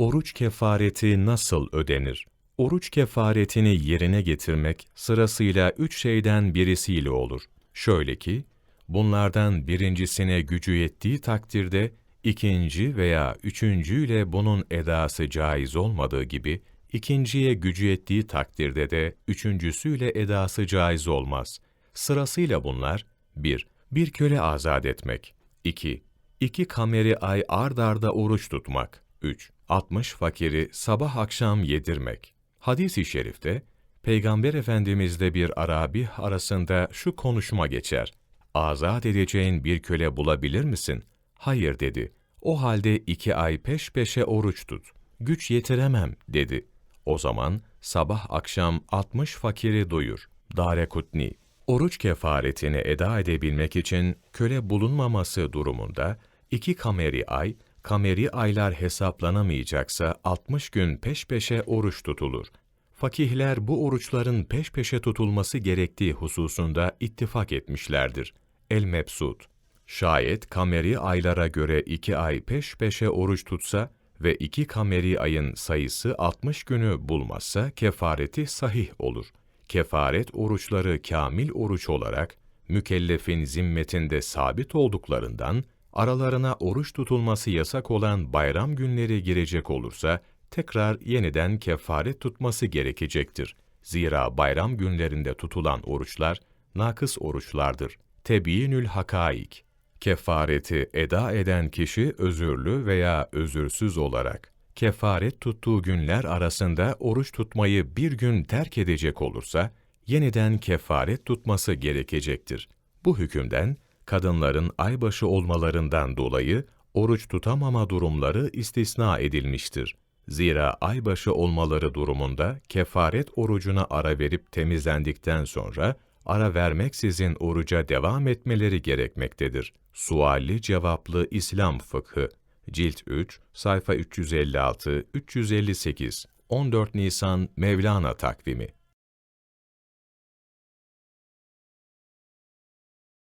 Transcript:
Oruç kefareti nasıl ödenir? Oruç kefaretini yerine getirmek sırasıyla üç şeyden birisiyle olur. Şöyle ki, bunlardan birincisine gücü yettiği takdirde, ikinci veya üçüncüyle bunun edası caiz olmadığı gibi, ikinciye gücü yettiği takdirde de üçüncüsüyle edası caiz olmaz. Sırasıyla bunlar, 1. Bir köle azat etmek. 2. İki kameri ay ard arda oruç tutmak. 3. 60 fakiri sabah akşam yedirmek. Hadis-i şerifte, Peygamber Efendimizle bir Arabi arasında şu konuşma geçer. Azat edeceğin bir köle bulabilir misin? Hayır dedi. O halde iki ay peş peşe oruç tut. Güç yetiremem dedi. O zaman sabah akşam 60 fakiri doyur. Darekutni Oruç kefaretini eda edebilmek için köle bulunmaması durumunda iki kameri ay, kameri aylar hesaplanamayacaksa 60 gün peş peşe oruç tutulur. Fakihler bu oruçların peş peşe tutulması gerektiği hususunda ittifak etmişlerdir. El-Mebsut Şayet kameri aylara göre iki ay peş peşe oruç tutsa ve iki kameri ayın sayısı 60 günü bulmazsa kefareti sahih olur. Kefaret oruçları kamil oruç olarak mükellefin zimmetinde sabit olduklarından aralarına oruç tutulması yasak olan bayram günleri girecek olursa tekrar yeniden kefaret tutması gerekecektir. Zira bayram günlerinde tutulan oruçlar nakıs oruçlardır. Tebiyinül hakaik Kefareti eda eden kişi özürlü veya özürsüz olarak kefaret tuttuğu günler arasında oruç tutmayı bir gün terk edecek olursa yeniden kefaret tutması gerekecektir. Bu hükümden kadınların aybaşı olmalarından dolayı oruç tutamama durumları istisna edilmiştir. Zira aybaşı olmaları durumunda kefaret orucuna ara verip temizlendikten sonra ara vermeksizin oruca devam etmeleri gerekmektedir. Sualli cevaplı İslam fıkhı Cilt 3, sayfa 356-358, 14 Nisan Mevlana takvimi